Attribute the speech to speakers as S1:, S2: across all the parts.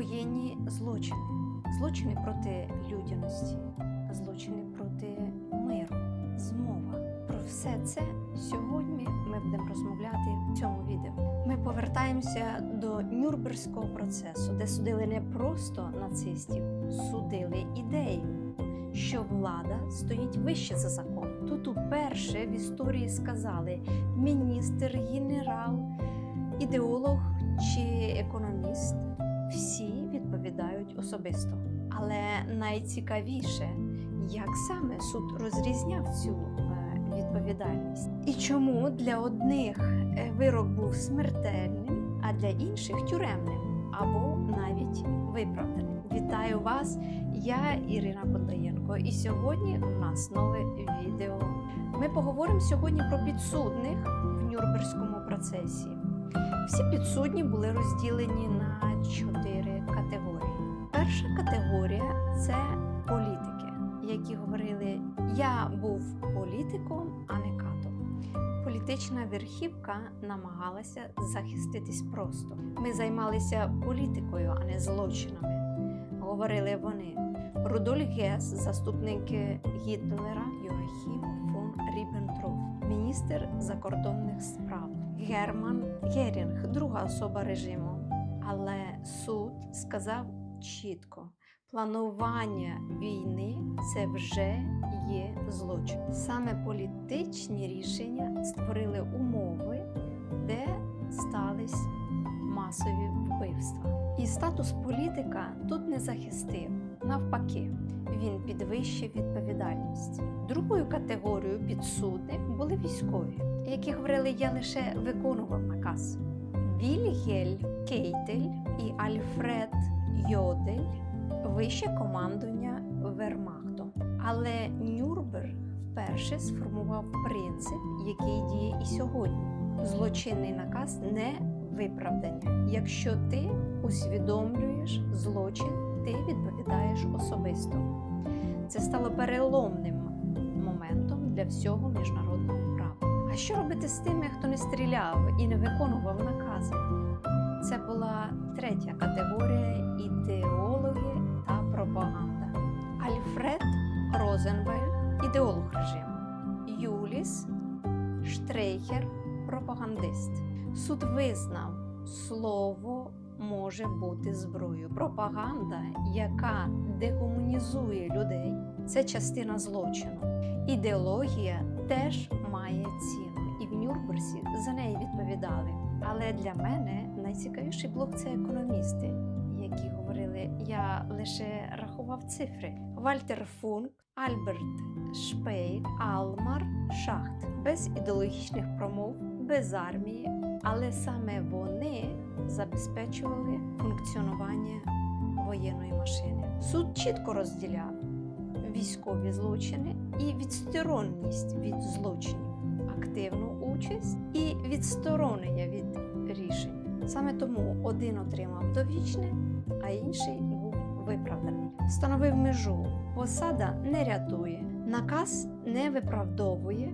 S1: воєнні злочини, злочини проти людяності, злочини проти миру, змова. Про все це сьогодні ми будемо розмовляти в цьому відео. Ми повертаємося до Нюрнберзького процесу, де судили не просто нацистів, судили ідею, що влада стоїть вище за закон. Тут уперше в історії сказали міністр, генерал, ідеолог чи економіст. Всі відповідають особисто. Але найцікавіше, як саме суд розрізняв цю е, відповідальність, і чому для одних е, вирок був смертельним, а для інших тюремним або навіть виправданим. Вітаю вас! Я Ірина Кондаєнко, і сьогодні у нас нове відео. Ми поговоримо сьогодні про підсудних в Нюрнберзькому процесі. Всі підсудні були розділені на чотири категорії. Перша категорія це політики, які говорили: Я був політиком, а не катом. Політична верхівка намагалася захиститись просто. Ми займалися політикою, а не злочинами. Говорили вони. Рудольф Гес, заступник Гітлера, Йоахім фон Ріббентроп, міністр закордонних справ, Герман Герінг, друга особа режиму. Але суд сказав чітко: планування війни це вже є злочин. Саме політичні рішення створили умови, де стались масові вбивства. І статус політика тут не захистив. Навпаки, він підвищив відповідальність. Другою категорією підсудних були військові, які говорили, я лише виконував наказ. Вільгель Кейтель і Альфред Йодель вище командування Вермахту. Але Нюрнберг вперше сформував принцип, який діє і сьогодні. Злочинний наказ не виправдання. Якщо ти усвідомлюєш злочин, ти відповідаєш особисто. Це стало переломним моментом для всього міжнародного права. А що робити з тими, хто не стріляв і не виконував була третя категорія ідеологи та пропаганда. Альфред Розенберг ідеолог режиму, Юліс Штрейхер пропагандист. Суд визнав, слово може бути зброєю. Пропаганда, яка дегуманізує людей, це частина злочину. Ідеологія теж має ціну, і в Нюрнберзі за неї відповідали. Але для мене найцікавіший блок це економісти, які говорили: я лише рахував цифри. Вальтер Функ, Альберт Шпейк, Алмар Шахт без ідеологічних промов, без армії, але саме вони забезпечували функціонування воєнної машини. Суд чітко розділяв військові злочини і відсторонність від злочинів, активну участь і відсторонення від. Саме тому один отримав довічне, а інший був виправданий. Встановив межу. Посада не рятує, наказ не виправдовує.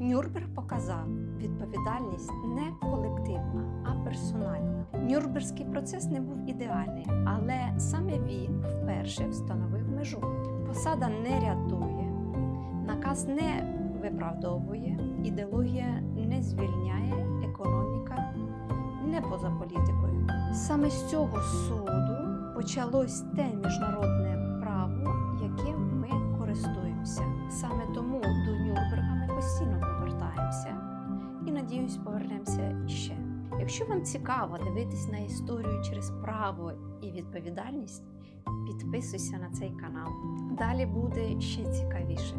S1: Нюрнберг показав, відповідальність не колективна, а персональна. Нюрнберзький процес не був ідеальний, але саме він вперше встановив межу. Посада не рятує, наказ не виправдовує, ідеологія не звільняє, не поза політикою. Саме з цього суду почалось те міжнародне право, яким ми користуємося. Саме тому до Нюрнберга ми постійно повертаємося і надіюсь, повернемося іще. Якщо вам цікаво дивитись на історію через право і відповідальність, підписуйся на цей канал. Далі буде ще цікавіше.